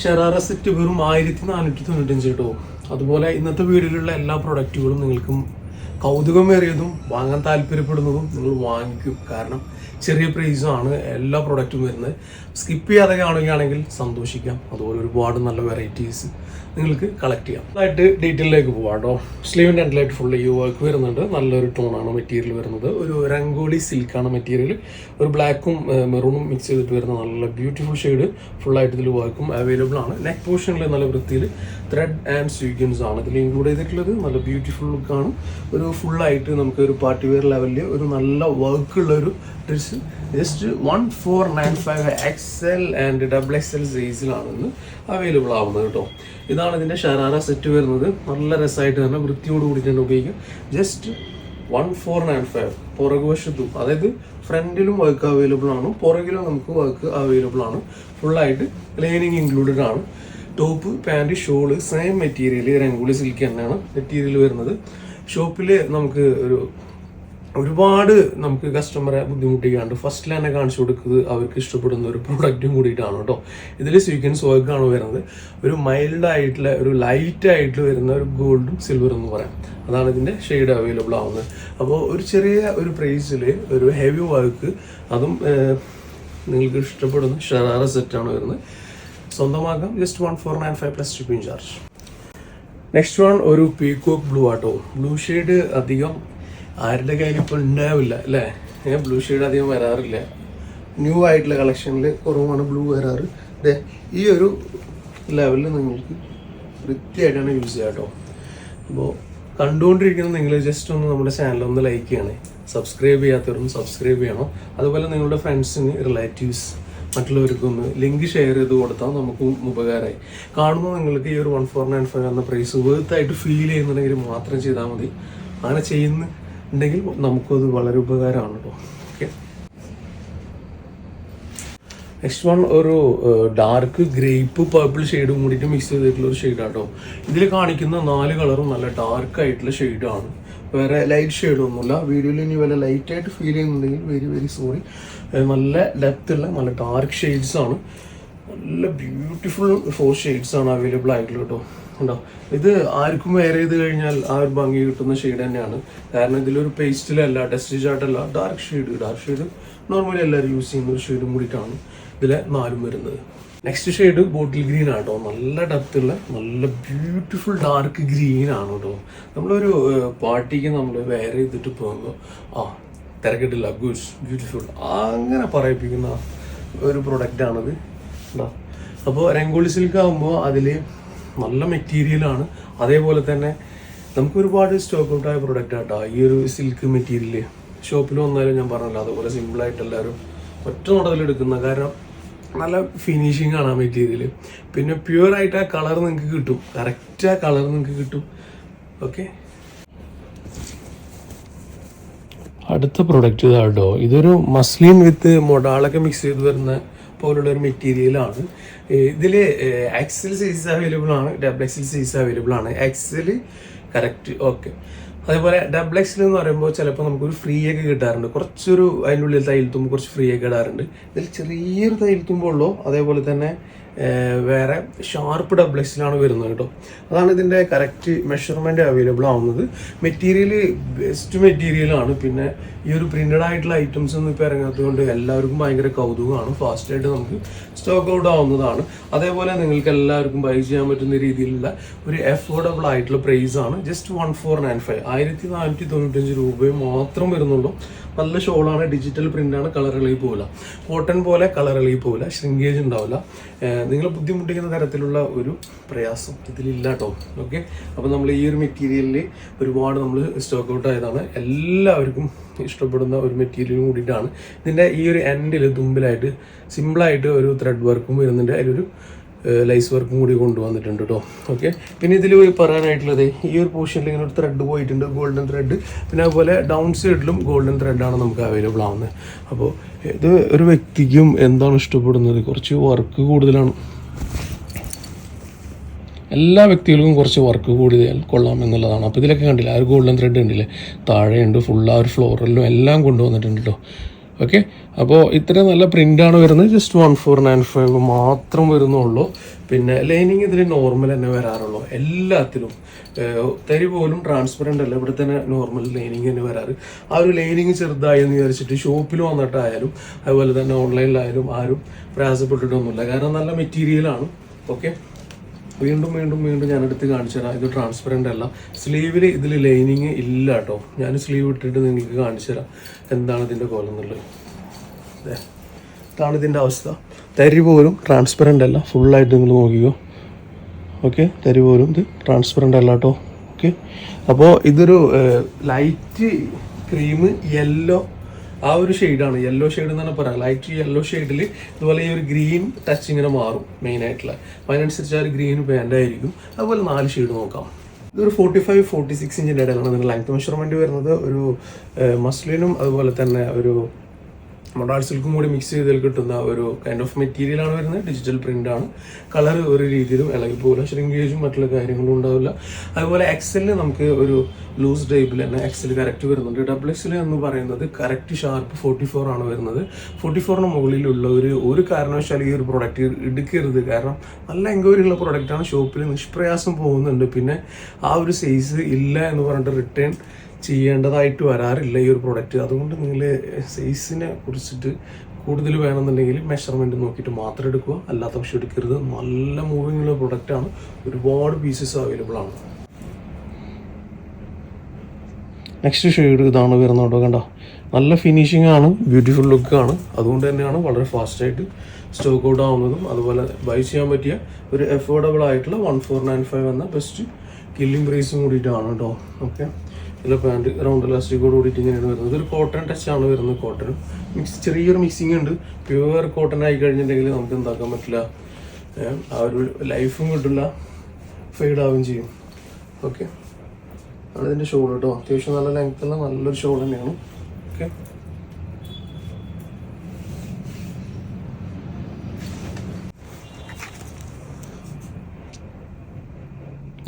Sharara set വെറും ആയിരത്തി നാനൂറ്റി തൊണ്ണൂറ്റഞ്ച് കേട്ടോ. അതുപോലെ ഇന്നത്തെ വീഡിയോയിലുള്ള എല്ലാ പ്രൊഡക്റ്റുകളും നിങ്ങൾക്കും കൗതുകമേറിയതും വാങ്ങാൻ താല്പര്യപ്പെടുന്നതും നിങ്ങൾ വാങ്ങിക്കും. കാരണം ചെറിയ പ്രൈസാണ് എല്ലാ പ്രൊഡക്റ്റും വരുന്നത്. സ്കിപ്പ് ചെയ്യാതെ കാണുകയാണെങ്കിൽ സന്തോഷിക്കാം. അതുപോലെ ഒരുപാട് നല്ല വെറൈറ്റീസ് നിങ്ങൾക്ക് കളക്ട് ചെയ്യാം. അതായിട്ട് ഡീറ്റെയിലേക്ക് പോകാം കേട്ടോ. സ്ലീവിന്റെ എൻഡിലായിട്ട് ഫുൾ ഈ വർക്ക് വരുന്നുണ്ട്. നല്ലൊരു ടോണാണ് മെറ്റീരിയൽ വരുന്നത്. ഒരു രംഗോളി സിൽക്കാണ് മെറ്റീരിയൽ ഒരു ബ്ലാക്കും മെറൂണും മിക്സ് ചെയ്തിട്ട് വരുന്ന നല്ല ബ്യൂട്ടിഫുൾ ഷെയ്ഡ് ഫുള്ളായിട്ട് ഇതിൽ വർക്കും അവൈലബിൾ ആണ്. നെക്ക് പോർഷനിൽ നല്ല വൃത്തിയിൽ ത്രെഡ് ആൻഡ് സ്വീഗൻസ് ആണ് ഇതിൽ ഇൻക്ലൂഡ് ചെയ്തിട്ടുള്ളത്. നല്ല ബ്യൂട്ടിഫുൾ ലുക്കാണ് ഒരു ഫുള്ളായിട്ട് നമുക്ക് ഒരു പാർട്ടി വെയർ ലെവലിൽ ഒരു നല്ല വർക്കുള്ള ഒരു just one four nine five X L and double X സൈസിലാണ് ഇന്ന് അവൈലബിൾ ആവുന്നത് കേട്ടോ ഇതാണ് ഇതിന്റെ ഷറാറ സെറ്റ് വരുന്നത്. നല്ല രസമായിട്ട് തന്നെ വൃത്തിയോട് കൂടി തന്നെ ഉപയോഗിക്കും. Just one four nine five പുറകു വശത്തും അതായത് ഫ്രണ്ടിലും വർക്ക് അവൈലബിൾ ആണ്. പുറകിലും നമുക്ക് വർക്ക് അവൈലബിൾ ആണ്. ഫുള്ളായിട്ട് ലൈനിങ് ഇൻക്ലൂഡഡ് ആണ്. Top pant shawl same material Rangoli silk തന്നെയാണ് മെറ്റീരിയൽ വരുന്നത്. ഷോപ്പിൽ നമുക്ക് ഒരു ഒരുപാട് നമുക്ക് കസ്റ്റമറെ ബുദ്ധിമുട്ടിക്കാണ്ട് ഫസ്റ്റ് തന്നെ കാണിച്ചു കൊടുക്കുന്നത് അവർക്ക് ഇഷ്ടപ്പെടുന്ന ഒരു പ്രൊഡക്റ്റും കൂടിയിട്ടാണ് കേട്ടോ. ഇതിൽ സ്വീക്വൻസ് വർക്കാണ് വരുന്നത്. ഒരു മൈൽഡ് ആയിട്ടുള്ള ഒരു ലൈറ്റ് ആയിട്ട് വരുന്ന ഒരു ഗോൾഡും സിൽവറും എന്ന് പറയാം. അതാണ് ഇതിന്റെ ഷെയ്ഡ് അവൈലബിൾ ആവുന്നത്. അപ്പോൾ ഒരു ചെറിയ ഒരു പ്രൈസിൽ ഒരു ഹെവി വർക്ക് അതും നിങ്ങൾക്ക് ഇഷ്ടപ്പെടുന്ന ഷറാറ സെറ്റാണ് വരുന്നത്. സ്വന്തമാക്കാം. Just one four nine five plus shipping charge next one ഒരു പീക്കോക്ക് ബ്ലൂ ആട്ടോ. ബ്ലൂ ഷെയ്ഡ് അധികം ആരുടെ കയ്യിൽ ഇപ്പോൾ ഉണ്ടാവില്ല അല്ലേ? ബ്ലൂ ഷെയ്ഡ് അധികം വരാറില്ല. ന്യൂ ആയിട്ടുള്ള കളക്ഷനിൽ കുറവാണ് ബ്ലൂ വരാറ്. ദേ ഈ ഒരു ലെവലിൽ നിങ്ങൾക്ക് വൃത്തിയായിട്ടാണ് യൂസ് ചെയ്യുക കേട്ടോ. അപ്പോൾ കണ്ടുകൊണ്ടിരിക്കുന്ന നിങ്ങൾ ജസ്റ്റ് ഒന്ന് നമ്മുടെ ചാനൽ ഒന്ന് ലൈക്ക് ചെയ്യണേ. സബ്സ്ക്രൈബ് ചെയ്യാത്തവരും സബ്സ്ക്രൈബ് ചെയ്യണം. അതുപോലെ നിങ്ങളുടെ ഫ്രണ്ട്സിന് റിലേറ്റീവ്സ് മറ്റുള്ളവർക്കൊന്ന് ലിങ്ക് ഷെയർ ചെയ്ത് കൊടുത്താൽ നമുക്കും ഉപകാരമായി കാണുമ്പോൾ നിങ്ങൾക്ക് ഈ ഒരു വൺ ഫോർ നയൻ ഫൈവ് എന്ന പ്രൈസ് വേർത്തായിട്ട് ഫീൽ ചെയ്യുന്നുണ്ടെങ്കിൽ മാത്രം ചെയ്താൽ മതി. അങ്ങനെ ചെയ്യുന്നുണ്ടെങ്കിൽ നമുക്കത് വളരെ ഉപകാരമാണ് കേട്ടോ ഓക്കെ നെക്സ്റ്റ് വൺ ഒരു ഡാർക്ക് ഗ്രേപ്പ് പർപ്പിൾ ഷെയ്ഡും കൂടിയിട്ട് മിക്സ് ചെയ്തിട്ടുള്ള ഒരു ഷെയ്ഡാണ് കേട്ടോ ഇതിൽ കാണിക്കുന്ന നാല് കളറും നല്ല ഡാർക്ക് ആയിട്ടുള്ള ഷെയ്ഡാണ് വേറെ ലൈറ്റ് ഷെയ്ഡൊന്നുമില്ല വീഡിയോയിൽ ഇനി വല്ല ലൈറ്റായിട്ട് ഫീൽ ചെയ്യുന്നുണ്ടെങ്കിൽ വെരി വെരി സോറി നല്ല ഡെപ്ത് ഉള്ള നല്ല ഡാർക്ക് ഷെയ്ഡ്സ് ആണ്. നല്ല ബ്യൂട്ടിഫുൾ ഫോർ ഷെയ്ഡ്സ് ആണ് അവൈലബിൾ ആയിട്ടുള്ളത് കേട്ടോ ഉണ്ടോ ഇത് ആർക്കും വെയർ ചെയ്ത് കഴിഞ്ഞാൽ ആ ഒരു ഭംഗി കിട്ടുന്ന ഷെയ്ഡ് തന്നെയാണ്. കാരണം ഇതിലൊരു പേസ്റ്റിലല്ല dust ചാട്ടല്ല dark shade dark shade normally എല്ലാവരും യൂസ് ചെയ്യുന്ന ഒരു ഷെയ്ഡും കൂടിയിട്ടാണ് ഇതിലെ നാലും വരുന്നത്. നെക്സ്റ്റ് ഷെയ്ഡ് ബോട്ടിൽ ഗ്രീൻ ആണ് കേട്ടോ നല്ല ഡെപ്ത് ഉള്ള നല്ല ബ്യൂട്ടിഫുൾ ഡാർക്ക് ഗ്രീൻ ആണ് കേട്ടോ നമ്മളൊരു പാർട്ടിക്ക് നമ്മൾ വെയർ ചെയ്തിട്ട് പോകുമ്പോൾ ആ തിരക്കിട്ടില്ല ഗുഡ്സ് ബ്യൂട്ടിഫുൾ അങ്ങനെ പറയിപ്പിക്കുന്ന ഒരു പ്രൊഡക്റ്റാണിത് ഉണ്ടോ അപ്പോൾ രംഗോളി സിൽക്ക് ആകുമ്പോൾ അതിൽ നല്ല മെറ്റീരിയലാണ് അതേപോലെ തന്നെ നമുക്ക് ഒരുപാട് സ്റ്റോക്ക് ഔട്ട് ആയ പ്രൊഡക്റ്റ് ആട്ടോ. ഈ ഒരു സിൽക്ക് മെറ്റീരിയൽ ഷോപ്പിൽ വന്നാലും ഞാൻ പറഞ്ഞല്ലോ അതുപോലെ സിമ്പിളായിട്ട് എല്ലാവരും ഒറ്റ നോട്ടത്തിൽ എടുക്കുന്ന. കാരണം നല്ല ഫിനിഷിംഗ് ആണ് ആ മെറ്റീരിയൽ പിന്നെ പ്യുവർ ആയിട്ട് ആ കളർ നിങ്ങൾക്ക് കിട്ടും. കറക്റ്റ് ആ കളർ നിങ്ങൾക്ക് കിട്ടും. ഓക്കെ അടുത്ത പ്രൊഡക്റ്റ് ഇതാട്ടോ. ഇതൊരു മസ്ലിൻ വിത്ത് മൊഡാളൊക്കെ മിക്സ് ചെയ്ത് വരുന്ന പോലുള്ള ഒരു മെറ്റീരിയലാണ് ഇതിൽ എക്സിൽ സൈസ് അവൈലബിൾ ആണ്. ഡബിൾ എക്സിൽ സൈസ് അവൈലബിൾ ആണ്. എക്സൽ കറക്റ്റ് ഓക്കെ അതേപോലെ ഡബിൾ എക്സിൽ എന്ന് പറയുമ്പോൾ ചിലപ്പോൾ നമുക്കൊരു ഫ്രീ ഒക്കെ കിട്ടാറുണ്ട്. കുറച്ചൊരു അതിന്റെ ഉള്ളിൽ തയ്യൽ തുമ്പ് കുറച്ച് ഫ്രീ ഒക്കെ ഇടാറുണ്ട്. ഇതിൽ ചെറിയൊരു തയ്യൽ തുമ്പുള്ളൂ അതേപോലെ തന്നെ വേറെ ഷാർപ്പ് ഡബിൾ എക്സിലാണ് വരുന്നത് കേട്ടോ. അതാണ് ഇതിന്റെ കറക്റ്റ് മെഷർമെന്റ് അവൈലബിൾ ആവുന്നത്. മെറ്റീരിയൽ ബെസ്റ്റ് മെറ്റീരിയലാണ് പിന്നെ ഈ ഒരു പ്രിന്റഡ് ആയിട്ടുള്ള ഐറ്റംസ് ഒന്നും ഇപ്പോൾ ഇറങ്ങാത്തത് കൊണ്ട് എല്ലാവർക്കും ഭയങ്കര കൗതുകമാണ്. ഫാസ്റ്റായിട്ട് നമുക്ക് സ്റ്റോക്ക് ഔട്ട് ആവുന്നതാണ്. അതേപോലെ നിങ്ങൾക്ക് എല്ലാവർക്കും ബൈ ചെയ്യാൻ പറ്റുന്ന രീതിയിലുള്ള ഒരു എഫോർഡബിൾ ആയിട്ടുള്ള പ്രൈസാണ് just one four nine five ആയിരത്തി നാനൂറ്റി തൊണ്ണൂറ്റഞ്ച് രൂപയും മാത്രം വരുന്നുള്ളൂ. നല്ല ഷോളാണ് ഡിജിറ്റൽ പ്രിന്റാണ് കളർ ഇളകി പോവില്ല കോട്ടൺ പോലെ കളർ ഇളകി പോവില്ല ശ്രിങ്കേജ് ഉണ്ടാവില്ല നിങ്ങൾ ബുദ്ധിമുട്ടിക്കുന്ന തരത്തിലുള്ള ഒരു പ്രയാസം ഇതിലില്ല കേട്ടോ ഓക്കെ അപ്പോൾ നമ്മൾ ഈ ഒരു മെറ്റീരിയലിൽ ഒരുപാട് നമ്മൾ സ്റ്റോക്ക് ഔട്ട് ആയതാണ്. എല്ലാവർക്കും ഇഷ്ടപ്പെടുന്ന ഒരു മെറ്റീരിയലും കൂടിയിട്ടാണ്. ഇതിന്റെ ഈ ഒരു എൻഡിൽ തുമ്പിലായിട്ട് സിമ്പിളായിട്ട് ഒരു ത്രെഡ് വർക്കും വരുന്നുണ്ട്. അതിലൊരു ലൈസ് വർക്കും കൂടി കൊണ്ടുവന്നിട്ടുണ്ട് കേട്ടോ ഓക്കെ പിന്നെ ഇതിൽ പറയാനായിട്ടുള്ളത് ഈ ഒരു പോർഷനിൽ ഇങ്ങനെ ഒരു ത്രെഡ് പോയിട്ടുണ്ട് ഗോൾഡൻ ത്രെഡ് പിന്നെ അതുപോലെ ഡൗൺ സൈഡിലും ഗോൾഡൻ ത്രെഡാണ് നമുക്ക് അവൈലബിൾ ആവുന്നത് അപ്പോൾ ഇത് ഒരു വ്യക്തിക്കും എന്താണ് ഇഷ്ടപ്പെടുന്നത്? കുറച്ച് വർക്ക് കൂടുതലാണ്. എല്ലാ വ്യക്തികൾക്കും കുറച്ച് വർക്ക് കൂടുതൽ കൊള്ളാം എന്നുള്ളതാണ്. അപ്പോൾ ഇതിലൊക്കെ കണ്ടില്ല ആ ഒരു ഗോൾഡൻ ത്രെഡ് ഉണ്ടല്ലേ? താഴെയുണ്ട് ഫുൾ ആ ഒരു ഫ്ലോറിലും എല്ലാം കൊണ്ടുവന്നിട്ടുണ്ട് കേട്ടോ ഓക്കെ അപ്പോൾ ഇത്രയും നല്ല പ്രിന്റാണ് വരുന്നത്. Just one four nine five മാത്രം വരുന്നുള്ളൂ. പിന്നെ ലൈനിങ് ഇതിൽ നോർമൽ തന്നെ വരാറുള്ളൂ. എല്ലാത്തിലും. തരി പോലും ട്രാൻസ്പെറന്റ് അല്ല. ഇവിടെ തന്നെ നോർമൽ ലൈനിങ് തന്നെ വരാറ്. ആ ഒരു ലൈനിങ് ചെറുതായി എന്ന് വിചാരിച്ചിട്ട് ഷോപ്പിൽ വന്നിട്ടായാലും അതുപോലെ തന്നെ ഓൺലൈനിലായാലും ആരും പ്രയാസപ്പെട്ടിട്ടൊന്നുമില്ല കാരണം നല്ല മെറ്റീരിയലാണ് ഓക്കെ വീണ്ടും വീണ്ടും വീണ്ടും ഞാൻ എടുത്ത് കാണിച്ചു തരാം. ഇത് ട്രാൻസ്പെറന്റ് അല്ല. സ്ലീവിൽ ഇതിൽ ലൈനിങ് ഇല്ല കേട്ടോ ഞാൻ സ്ലീവ് ഇട്ടിട്ട് നിങ്ങൾക്ക് കാണിച്ചു തരാം. എന്താണ് ഇതിന്റെ കോലം എന്നുള്ളത്? ഇതാണ് ഇതിന്റെ അവസ്ഥ. തരി പോലും ട്രാൻസ്പെറന്റ് അല്ല. ഫുള്ളായിട്ട് നിങ്ങൾ നോക്കിക്കോ. ഓക്കെ തരി പോലും ഇത് ട്രാൻസ്പെറന്റ് അല്ല കേട്ടോ ഓക്കെ അപ്പോൾ ഇതൊരു ലൈറ്റ് ക്രീം യെല്ലോ ആ ഒരു ഷെയ്ഡാണ് യെല്ലോ ഷെയ്ഡ് എന്ന് പറയാം. ലൈറ്റ് യെല്ലോ ഷെയ്ഡിൽ ഇതുപോലെ ഈ ഒരു ഗ്രീൻ ടച്ച് ഇങ്ങനെ മാറും മെയിനായിട്ടുള്ള അതിനനുസരിച്ച് ആ ഒരു ഗ്രീൻ പാന്റ് ആയിരിക്കും. അതുപോലെ നാല് ഷെയ്ഡ് നോക്കാം. ഇതൊരു ഫോർട്ടി ഫൈവ് ഫോർട്ടി സിക്സ് ഇഞ്ചിന്റെ ഇടയിലാണ് ഇതിന്റെ ലെങ്ത് മെഷർമെന്റ് വരുന്നത് ഒരു മസ്ലിനും അതുപോലെ തന്നെ ഒരു മൊഡാൾ സിൽക്കും കൂടി മിക്സ് ചെയ്തതിൽ കിട്ടുന്ന ഒരു കൈൻഡ് ഓഫ് മെറ്റീരിയൽ ആണ് വരുന്നത്. ഡിജിറ്റൽ പ്രിന്റ് ആണ്. കളർ ഒരു രീതിയിലും ഇളകി പോകില്ല ഷ്രിങ്കേജും മറ്റുള്ള കാര്യങ്ങളും ഉണ്ടാവില്ല. അതുപോലെ എക്സലിൽ നമുക്ക് ഒരു ലൂസ് ടൈപ്പിൽ തന്നെ എക്സൽ കറക്റ്റ് വരുന്നുണ്ട്. ഡബിൾ എക്സൽ എന്ന് പറയുന്നത് കറക്റ്റ് ഷാർപ്പ് ഫോർട്ടി ഫോർ ആണ് വരുന്നത്. ഫോർട്ടി ഫോറിന് മുകളിലുള്ള ഒരു ഒരു കാരണവശാലും ഈ ഒരു പ്രൊഡക്റ്റ് എടുക്കരുത്. കാരണം നല്ല എൻക്വയറി ഉള്ള പ്രൊഡക്റ്റാണ് ഷോപ്പിൽ നിഷ്പ്രയാസം പോകുന്നുണ്ട്. പിന്നെ ആ ഒരു സൈസ് ഇല്ല എന്ന് പറഞ്ഞിട്ട് റിട്ടേൺ ചെയ്യേണ്ടതായിട്ട് വരാറില്ല ഈ ഒരു പ്രൊഡക്റ്റ് അതുകൊണ്ട് നിങ്ങൾ സൈസിനെ കുറിച്ചിട്ട് കൂടുതൽ വേണമെന്നുണ്ടെങ്കിൽ മെഷർമെന്റ് നോക്കിയിട്ട് മാത്രം എടുക്കുക. അല്ലാത്ത പക്ഷേ എടുക്കരുത്. നല്ല മൂവിങ് ഉള്ള പ്രൊഡക്റ്റാണ് ഒരുപാട് പീസസ് അവൈലബിൾ ആണ്. നെക്സ്റ്റ് ഷെയ്ഡ് ഇതാണ് വരുന്നത് കേട്ടോ. കണ്ടോ? നല്ല ഫിനിഷിംഗ് ആണ്. ബ്യൂട്ടിഫുൾ ലുക്കാണ് അതുകൊണ്ട് തന്നെയാണ് വളരെ ഫാസ്റ്റായിട്ട് സ്റ്റോക്ക് ഔട്ട് ആവുന്നതും അതുപോലെ ബൈ ചെയ്യാൻ പറ്റിയ ഒരു എഫോർഡബിൾ ആയിട്ടുള്ള വൺ ഫോർ നയൻ ഫൈവ് എന്ന ബെസ്റ്റ് കില്ലിംഗ് പ്രൈസും കൂടിയിട്ടാണ് കേട്ടോ. ഓക്കെ ഇതിലെ പാന്റ് റൗണ്ട് ഇലാസ്റ്റിക്കോട് കൂടിയിട്ട് ഇങ്ങനെയാണ് വരുന്നത്. ഇതൊരു കോട്ടൺ ടച്ച് ആണ് വരുന്നത് കോട്ടൺ മിക്സ് ചെറിയൊരു മിക്സിംഗ് ഉണ്ട്. പ്യുവർ കോട്ടൺ ആയി കഴിഞ്ഞിട്ടുണ്ടെങ്കിൽ നമുക്ക് എന്താക്കാൻ പറ്റില്ല. ആ ഒരു ലൈഫും കിട്ടില്ല. ഫെയ്ഡ് ആവുകയും ചെയ്യും. ഓക്കെ ആണ് ഇതിന്റെ ഷോൾ കേട്ടോ അത്യാവശ്യം നല്ല ലെങ്ത്തുള്ള നല്ലൊരു ഷോൾ തന്നെയാണ്. ഓക്കെ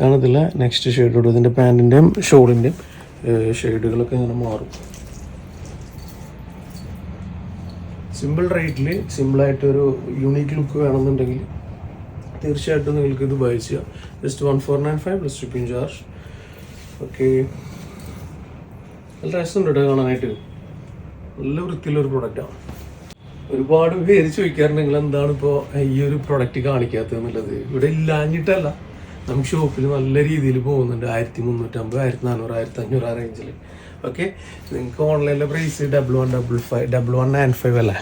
ആണ് നെക്സ്റ്റ് ഷെയ്ഡ് ഇടും ഇതിന്റെ പാന്റിന്റെയും ഷോളിന്റെയും ഷെയ്ഡുകളൊക്കെ ഇങ്ങനെ മാറും. സിമ്പിൾ റേറ്റിൽ സിമ്പിളായിട്ടൊരു യൂണീക്ക് ലുക്ക് വേണമെന്നുണ്ടെങ്കിൽ തീർച്ചയായിട്ടും നിങ്ങൾക്ക് ഇത് ബൈ ചെയ്യാം. Just one four nine five plus shipping charge okay നല്ല രസമുണ്ട് കേട്ടോ കാണാനായിട്ട്. നല്ല വൃത്തിയിലൊരു പ്രൊഡക്റ്റാണ് ഒരുപാട് പേര് ചോദിക്കാറുണ്ട് നിങ്ങൾ എന്താണ് ഇപ്പോൾ ഈ ഒരു പ്രൊഡക്റ്റ് കാണിക്കാത്തത് എന്നുള്ളത്? ഇവിടെ ഇല്ലാഞ്ഞിട്ടല്ല. നമുക്ക് ഷോപ്പിൽ നല്ല രീതിയിൽ പോകുന്നുണ്ട്. ആയിരത്തി മുന്നൂറ്റമ്പത് ആയിരത്തി നാനൂറ് ആയിരത്തി അഞ്ഞൂറ് ആ റേഞ്ചിൽ ഓക്കെ നിങ്ങൾക്ക് ഓൺലൈനിലെ price double one double five double one nine five അല്ലേ?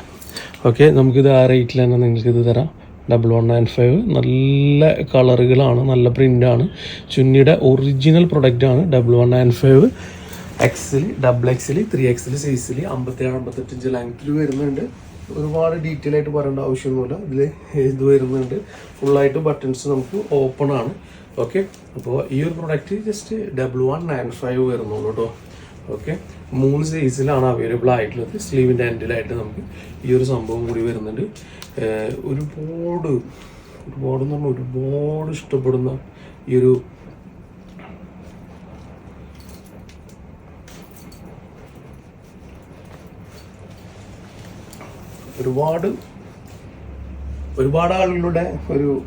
ഓക്കെ നമുക്കിത് ആ റേറ്റിൽ തന്നെ നിങ്ങൾക്ക് ഇത് തരാം. ഡബിൾ വൺ നയൻ ഫൈവ് നല്ല കളറുകളാണ് നല്ല പ്രിന്റാണ് ചുന്നിയുടെ ഒറിജിനൽ പ്രൊഡക്റ്റാണ് double one nine five XL double XL three XL സൈസിൽ അമ്പത്തേഴ് അമ്പത്തെട്ട് ഇഞ്ച് ലെങ്ത്തിൽ വരുന്നുണ്ട്. ഒരുപാട് ഡീറ്റെയിൽ ആയിട്ട് പറയേണ്ട ആവശ്യമൊന്നുമില്ല. ഇതിൽ ഇത് വരുന്നുണ്ട്. ഫുള്ളായിട്ട് ബട്ടൺസ് നമുക്ക് ഓപ്പൺ ആണ്. ഓക്കെ അപ്പോൾ ഈ ഒരു product just double one nine five വരുന്നുള്ളൂ കേട്ടോ ഓക്കെ മൂന്ന് സൈസിലാണ് അവൈലബിൾ ആയിട്ടുള്ളത്. സ്ലീവിന്റെ എൻഡിലായിട്ട് നമുക്ക് ഈ ഒരു സംഭവം കൂടി വരുന്നുണ്ട്. ഒരുപാട് ഒരുപാട് എന്ന് പറഞ്ഞാൽ ഒരുപാട് ഇഷ്ടപ്പെടുന്ന ഈ ഒരു ഒരുപാട് ഒരുപാട് ആളുകളുടെ ഒരു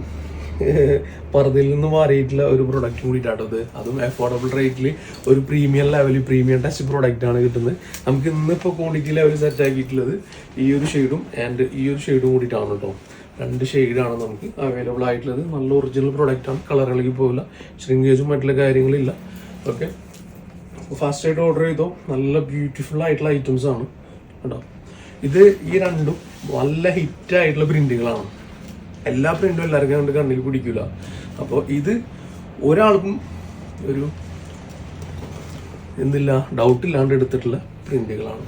പറതിൽ നിന്ന് മാറിയിട്ടുള്ള ഒരു പ്രൊഡക്റ്റ് കൂടിയിട്ടാണ് ഇത്. അതും അഫോർഡബിൾ റേറ്റിൽ ഒരു പ്രീമിയം ലെവലിൽ പ്രീമിയം ടച്ച് പ്രൊഡക്റ്റ് ആണ് കിട്ടുന്നത്. നമുക്ക് ഇന്നിപ്പോൾ ക്വാണ്ടിറ്റി ലെവൽ സെറ്റ് ആക്കിയിട്ടുള്ളത് ഈ ഒരു ഷെയ്ഡും ആൻഡ് ഈ ഒരു ഷെയ്ഡും കൂടിയിട്ടാണ് കേട്ടോ രണ്ട് ഷെയ്ഡാണ് നമുക്ക് അവൈലബിൾ ആയിട്ടുള്ളത്. നല്ല ഒറിജിനൽ പ്രൊഡക്റ്റ് ആണ്. കളർ ഇളകി പോകില്ല ഷ്രിങ്കേജും മറ്റുള്ള കാര്യങ്ങളില്ല. ഓക്കെ ഫസ്റ്റ് ആയിട്ട് ഓർഡർ ചെയ്തോ? നല്ല ബ്യൂട്ടിഫുൾ ആയിട്ടുള്ള ഐറ്റംസ് ആണ്. കേട്ടോ ഇത് ഈ രണ്ടും നല്ല ഹിറ്റ് ആയിട്ടുള്ള പ്രിന്റുകളാണ് എല്ലാ പ്രിന്റും എല്ലാവർക്കും കണ്ട് കണ്ണിൽ പിടിക്കില്ല അപ്പോൾ ഇത് ഒരാൾക്കും ഒരു എന്തില്ല ഡൗട്ടില്ലാണ്ട് എടുത്തിട്ടുള്ള പ്രിന്റുകളാണ്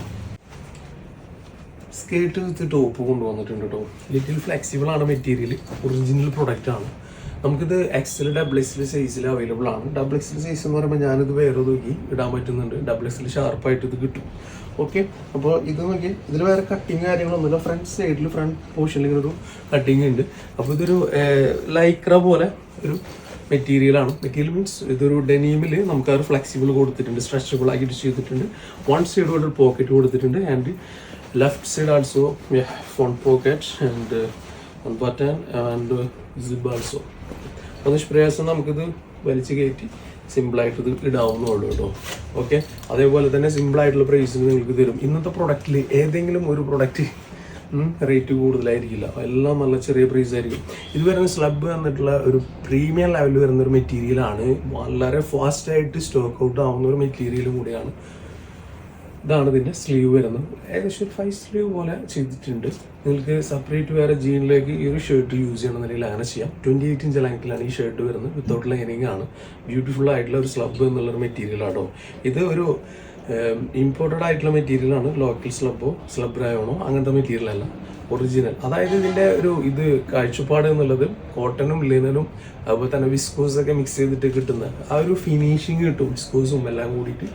സ്കേർട്ട് വിത്ത് ടോപ്പ് കൊണ്ടുവന്നിട്ടുണ്ട് കേട്ടോ ലിറ്റിൽ ഫ്ലെക്സിബിൾ ആണ് മെറ്റീരിയൽ ഒറിജിനൽ പ്രൊഡക്റ്റ് ആണ്. നമുക്കിത് എക്സൽ ഡബിൾ എക്സൽ സൈസിൽ അവൈലബിൾ ആണ്. ഡബിൾ എക്സൽ സൈസ് എന്ന് പറയുമ്പോൾ ഞാനിത് വേറെ നോക്കി ഇടാൻ പറ്റുന്നുണ്ട്. ഡബിൾ എക്സൽ ഷാർപ്പായിട്ട് ഇത് കിട്ടും. ഓക്കെ അപ്പോൾ ഇത് നോക്കി ഇതിൽ വേറെ കട്ടിങ് കാര്യങ്ങളൊന്നുമില്ല. ഫ്രണ്ട് സൈഡിൽ ഫ്രണ്ട് പോർഷനിൽ ഒരു കട്ടിങ് ഉണ്ട്. അപ്പോൾ ഇതൊരു ലൈക്ര പോലെ ഒരു മെറ്റീരിയൽ ആണ്. മെറ്റീരിയൽ മീൻസ് ഇതൊരു ഡെനീമിൽ നമുക്ക് ആ ഫ്ലെക്സിബിൾ കൊടുത്തിട്ടുണ്ട് സ്ട്രെച്ചബിൾ ആക്കിയിട്ട് ചെയ്തിട്ടുണ്ട്. വൺ സൈഡ് കൊണ്ട് പോക്കറ്റ് കൊടുത്തിട്ടുണ്ട് and left side also phone pocket and button and zip also അപ്പോൾ നിഷ്പ്രയാസം നമുക്കിത് വലിച്ചു കയറ്റി സിമ്പിളായിട്ട് ഇത് ഇടാവുന്നേ ഉള്ളൂ കേട്ടോ. ഓക്കെ അതേപോലെ തന്നെ സിമ്പിളായിട്ടുള്ള പ്രൈസിന് നിങ്ങൾക്ക് തരും. ഇന്നത്തെ പ്രൊഡക്റ്റിൽ ഏതെങ്കിലും ഒരു പ്രൊഡക്റ്റ് റേറ്റ് കൂടുതലായിരിക്കില്ല. എല്ലാം നല്ല ചെറിയ പ്രൈസ് ആയിരിക്കും. ഇത് വരുന്ന സ്ലബ് വന്നിട്ടുള്ള ഒരു പ്രീമിയം ലെവലിൽ വരുന്ന ഒരു മെറ്റീരിയലാണ് വളരെ ഫാസ്റ്റായിട്ട് സ്റ്റോക്ക് ഔട്ട് ആവുന്ന ഒരു മെറ്റീരിയലും കൂടിയാണ് ഇതാണ് ഇതിന്റെ സ്ലീവ് വരുന്നത്. ഏകദേശം ഒരു ഫൈവ് സ്ലീവ് പോലെ ചെയ്തിട്ടുണ്ട്. നിങ്ങൾക്ക് സെപ്പറേറ്റ് വേറെ ജീനിലേക്ക് ഈ ഒരു ഷർട്ട് യൂസ് ചെയ്യണമെന്നുണ്ടെങ്കിൽ അങ്ങനെ ചെയ്യാം. ട്വന്റി എയ്റ്റ് ഇഞ്ച് ലെങ്ത്തിലാണ് ഈ ഷർട്ട് വരുന്നത്. വിത്തൗട്ട് ലൈനിങ് ആണ്. ബ്യൂട്ടിഫുൾ ആയിട്ടുള്ള ഒരു സ്ലബ് എന്നുള്ളൊരു മെറ്റീരിയൽ ആണോ ഇത് ഒരു ഇമ്പോർട്ടഡ് ആയിട്ടുള്ള മെറ്റീരിയലാണ് ലോക്കൽ സ്ലബോ സ്ലബ് റയോണോ അങ്ങനത്തെ മെറ്റീരിയൽ അല്ല. ഒറിജിനൽ. അതായത് ഇതിന്റെ ഒരു ഇത് കാഴ്ചപ്പാട് എന്നുള്ളത് കോട്ടനും ലിനനും അതുപോലെ തന്നെ വിസ്കോസ് ഒക്കെ മിക്സ് ചെയ്തിട്ട് കിട്ടുന്ന ആ ഒരു ഫിനിഷിങ് കിട്ടും വിസ്കോസും എല്ലാം കൂടിയിട്ട്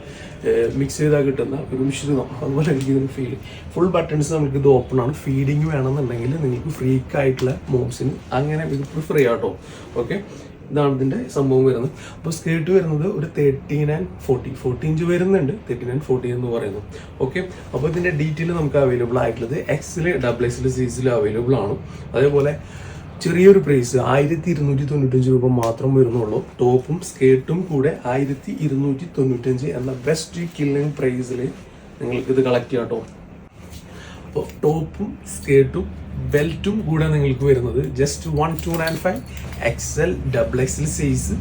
മിക്സ് ചെയ്താൽ കിട്ടുന്ന ഒരു മിശ്രിതം. അതുപോലെ എനിക്ക് ഇതിന് ഫീൽ ഫുൾ ബട്ടൺസ് നമുക്ക് ഇത് ഓപ്പൺ ആണ്. ഫീഡിങ് വേണമെന്നുണ്ടെങ്കിൽ നിങ്ങൾക്ക് ഫ്രീക്കായിട്ടുള്ള മോംസിന് അങ്ങനെ ഇത് പ്രിഫർ ചെയ്യാം കേട്ടോ ഓക്കെ ഇതാണ് ഇതിന്റെ സംഭവം വരുന്നത്. അപ്പോൾ സ്കേർട്ട് വരുന്നത് ഒരു thirteen and forty forty inch വരുന്നുണ്ട്. തേർട്ടീൻ ആൻഡ് ഫോർട്ടി എന്ന് പറയുന്നു. ഓക്കെ അപ്പോൾ ഇതിന്റെ ഡീറ്റെയിൽ നമുക്ക് അവൈലബിൾ ആയിട്ടുള്ളത് എക്സിൽ ഡബിൾ എക്സിൽ സൈസിൽ അവൈലബിൾ ആണ്. അതേപോലെ ചെറിയൊരു പ്രൈസ് ആയിരത്തി ഇരുന്നൂറ്റി തൊണ്ണൂറ്റഞ്ച് രൂപ മാത്രം വരുന്നുള്ളൂ. ടോപ്പും സ്കേർട്ടും കൂടെ ആയിരത്തി ഇരുന്നൂറ്റി തൊണ്ണൂറ്റഞ്ച് എന്ന ബെസ്റ്റ് കില്ലിംഗ് പ്രൈസിൽ നിങ്ങൾക്ക് ഇത് കളക്ട് ചെയ്യാം കേട്ടോ അപ്പോൾ ടോപ്പും സ്കേർട്ടും ബെൽറ്റും കൂടെ നിങ്ങൾക്ക് വരുന്നത്. Just one two nine five XL double XL size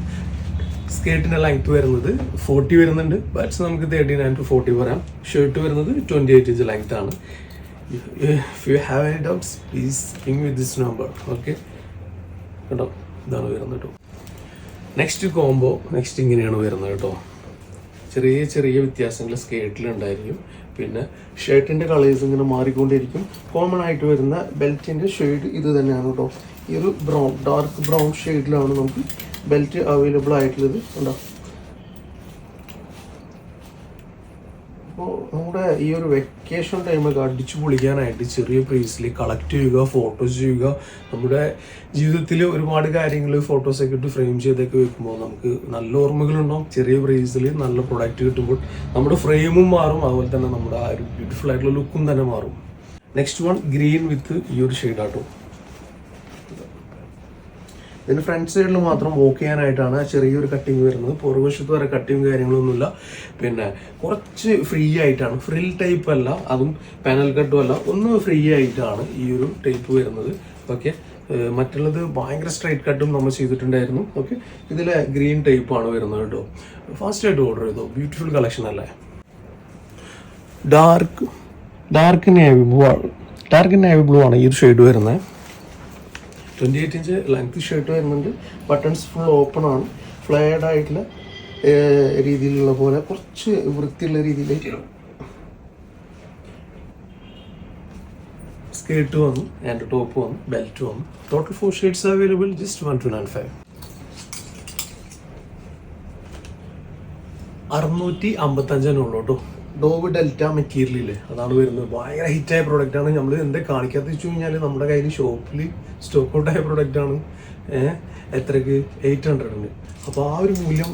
സ്കേർട്ടിന്റെ length വരുന്നത് ഫോർട്ടി വരുന്നുണ്ട്. ബട്ട്സ് നമുക്ക് തേർട്ടി നയൻ ടു ഫോർട്ടി പറയാം. ഷർട്ട് വരുന്നത് ട്വന്റി എയ്റ്റ് ഇഞ്ച് ലെങ്ത് ആണ്. If you have any doubts please ping with this number okay കേട്ടോ? ഇതാണ് വരുന്നത് കേട്ടോ. നെക്സ്റ്റ് കോംബോ നെക്സ്റ്റ് ഇങ്ങനെയാണ് വരുന്നത് കേട്ടോ. ചെറിയ ചെറിയ വ്യത്യാസങ്ങൾ സ്കേർട്ടിലുണ്ടായിരിക്കും. പിന്നെ ഷർട്ടിന്റെ കളേഴ്സ് ഇങ്ങനെ മാറിക്കൊണ്ടിരിക്കും. കോമൺ ആയിട്ട് വരുന്ന ബെൽറ്റിന്റെ ഷെയ്ഡ് ഇത് തന്നെയാണ് കേട്ടോ. ഈ ഒരു ബ്രൗൺ ഡാർക്ക് ബ്രൗൺ ഷെയ്ഡിലാണ് നമുക്ക് ബെൽറ്റ് അവൈലബിൾ ആയിട്ടുള്ളത്. ഉണ്ടോ അപ്പോൾ നമ്മുടെ ഈ ഒരു വെക്കേഷൻ ടൈമൊക്കെ അടിച്ചു പൊളിക്കാനായിട്ട് ചെറിയ പ്രൈസിൽ കളക്ട് ചെയ്യുക ഫോട്ടോസ് ചെയ്യുക. നമ്മുടെ ജീവിതത്തിൽ ഒരുപാട് കാര്യങ്ങൾ ഫോട്ടോസൊക്കെ ഇട്ട് ഫ്രെയിം ചെയ്തൊക്കെ വെക്കുമ്പോൾ നമുക്ക് നല്ല ഓർമ്മകളുണ്ടാവും. ചെറിയ പ്രൈസിൽ നല്ല പ്രൊഡക്റ്റ് കിട്ടുമ്പോൾ നമ്മുടെ ഫ്രെയിമും മാറും. അതുപോലെ തന്നെ നമ്മുടെ ആ ഒരു ബ്യൂട്ടിഫുൾ ആയിട്ടുള്ള ലുക്കും തന്നെ മാറും. നെക്സ്റ്റ് വൺ ഗ്രീൻ വിത്ത് ഈ ഒരു ഷെയ്ഡാട്ടോ ഇതിന് ഫ്രണ്ട് സൈഡിൽ മാത്രം വോക്ക് ചെയ്യാനായിട്ടാണ് ചെറിയൊരു കട്ടിങ് വരുന്നത്. പുറകുവശത്ത് വരെ കട്ടിങ് കാര്യങ്ങളൊന്നുമില്ല. പിന്നെ കുറച്ച് ഫ്രീ ആയിട്ടാണ്. ഫ്രിൽ ടൈപ്പ് അല്ല അതും പാനൽ കട്ടും അല്ല. ഒന്ന് ഫ്രീ ആയിട്ടാണ് ഈ ഒരു ടൈപ്പ് വരുന്നത്. ഓക്കെ മറ്റുള്ളത് ഭയങ്കര സ്ട്രൈറ്റ് കട്ടും നമ്മൾ ചെയ്തിട്ടുണ്ടായിരുന്നു. ഓക്കെ ഇതിലെ ഗ്രീൻ ടൈപ്പാണ് വരുന്നത് കേട്ടോ. ഫാസ്റ്റായിട്ട് ഓർഡർ ചെയ്തോ. ബ്യൂട്ടിഫുൾ കളക്ഷൻ അല്ലേ? Dark dark navy blue dark navy blue ആണ് ഈ ഒരു ഷെയ്ഡ് വരുന്നത്. Twenty eight inch length shirt വരുന്നുണ്ട്. ബട്ടൺസ് ഫുൾ ഓപ്പൺ ആണ്. ഫ്ലയർഡ് ആയിട്ടുള്ള രീതിയിലുള്ള പോലെ കുറച്ച് വൃത്തിയുള്ള രീതിയിലേക്ക് സ്കേർട്ട് വന്നു ആൻഡ് ടോപ്പ് വന്നു ബെൽറ്റ് വന്നു. Total four shades available just one two nine five അറുന്നൂറ്റി അമ്പത്തഞ്ചിനുള്ളൂ കേട്ടോ. ഡോവ് ഡെൽറ്റ മെറ്റീരിയലില്ലേ അതാണ് വരുന്നത്. ഭയങ്കര ഹിറ്റായ പ്രോഡക്റ്റ് ആണ്. നമ്മൾ എന്താ കാണിക്കാത്ത വെച്ച് കഴിഞ്ഞാൽ നമ്മുടെ കയ്യിൽ ഷോപ്പിൽ സ്റ്റോക്ക് ഔട്ട് ആയ പ്രോഡക്റ്റ് ആണ്. ഏഹ് എത്രക്ക്? എയ്റ്റ് ഹൺഡ്രഡിന് അപ്പോൾ ആ ഒരു മൂല്യം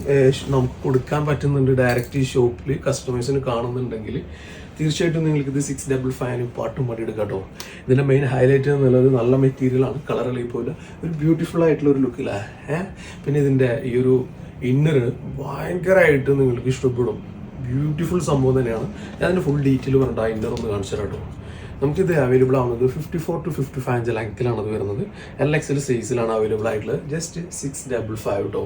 നമുക്ക് കൊടുക്കാൻ പറ്റുന്നുണ്ട് ഡയറക്റ്റ് ഈ ഷോപ്പിൽ കസ്റ്റമേഴ്സിന് കാണുന്നുണ്ടെങ്കിൽ തീർച്ചയായിട്ടും നിങ്ങൾക്ക് ഇത് സിക്സ് ഡബിൾ ഫൈവിന് പാട്ടും പാടി എടുക്കാം കേട്ടോ. ഇതിന്റെ മെയിൻ ഹൈലൈറ്റ് എന്നുള്ളത് നല്ല മെറ്റീരിയലാണ് കളർ പോലെ ഒരു ബ്യൂട്ടിഫുൾ ആയിട്ടുള്ള ഒരു ലുക്കിലാണ് പിന്നെ ഇതിന്റെ ഈ ഒരു ഇന്നർ ഭയങ്കരമായിട്ട് നിങ്ങൾക്ക് ഇഷ്ടപ്പെടും. ബ്യൂട്ടിഫുൾ സംഭവം തന്നെയാണ്. ഞാൻ അതിന്റെ ഫുൾ ഡീറ്റെയിൽ പറഞ്ഞിട്ട് ഇന്നർ ഒന്ന് കാണിച്ചു തരാട്ടോ നമുക്കിത് അവൈലബിൾ ആവുന്നത് fifty four to fifty five inch ലെങ്ത്തിലാണ് അത് വരുന്നത്. എൽ എക്സിൽ സൈസിലാണ് അവൈലബിൾ ആയിട്ടുള്ളത്. ജസ്റ്റ് സിക്സ് ഡബിൾ ഫൈവ് കേട്ടോ